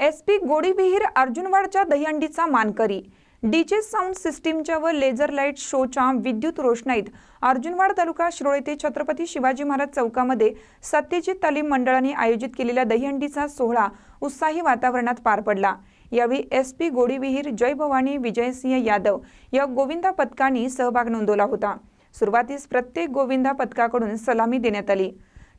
S P गोडीविहीर अर्जुनवाडच्या दहीहंडीचा मानकरी. DJ sound सिस्टीमच्या व लेझर लाइट शोच्या विद्युत रोषणाईत अर्जुनवाड तालुका शिरोळ येथे छत्रपती शिवाजी महाराज चौकामध्ये सत्यजित तालीम मंडळाने आयोजित केलेल्या दहीहंडीचा सोहळा उत्साही वातावरणात पार पडला. यावेळी एस पी गोडीविहीर जय भवानी विजयसिंह यादव या गोविंदा पथकांनी सहभाग नोंदवला होता. सुरुवातीस प्रत्येक गोविंदा पथकाकडून सलामी देण्यात आली.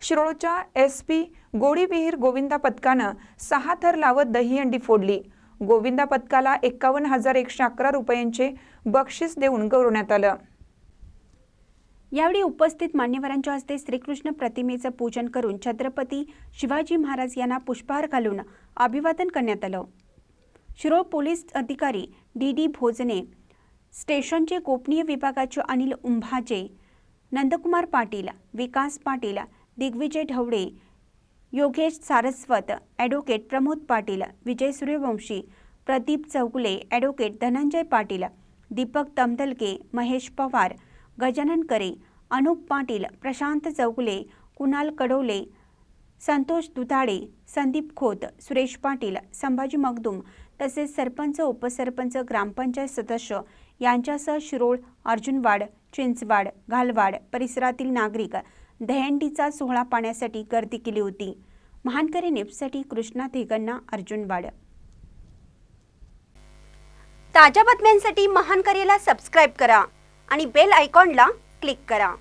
शिरोळच्या एस पी गोडीविहीर गोविंदा पथकानं सहा थर लावत दहीहंडी फोडली. गोविंदा पथकाला एक्कावन्न हजार एकशे अकरा रुपयांचे बक्षीस देऊन गौरवण्यात आलं. यावेळी उपस्थित मान्यवरांच्या हस्ते श्रीकृष्ण प्रतिमेचं पूजन करून छत्रपती शिवाजी महाराज यांना पुष्पहार घालून अभिवादन करण्यात आलं. शिरोळ पोलीस अधिकारी डी डी भोजने स्टेशनचे गोपनीय विभागाचे अनिल उंभाजे नंदकुमार पाटील विकास पाटील दिग्विजय ढवळे योगेश सारस्वत ॲडव्होकेट प्रमोद पाटील विजय सूर्यवंशी प्रदीप चौगुले ॲडव्होकेट धनंजय पाटील दीपक तमदलके महेश पवार गजानन करे अनुप पाटील प्रशांत चौगुले कुणाल कडोले संतोष दुधाडे संदीप खोत सुरेश पाटील संभाजी मगदूम तसेच सरपंच उपसरपंच ग्रामपंचायत सदस्य यांच्यासह शिरोळ अर्जुनवाड चिंचवाड घालवाड परिसरातील नागरिक दहंडीचा सोहळा पाहण्यासाठी गर्दी केली होती. महानकरी नेपसाठी कृष्णा थेगन्ना अर्जुन वाड. ताज्या बातम्यांसाठी महानकरीला सबस्क्राईब करा आणि बेल आयकॉनला क्लिक करा.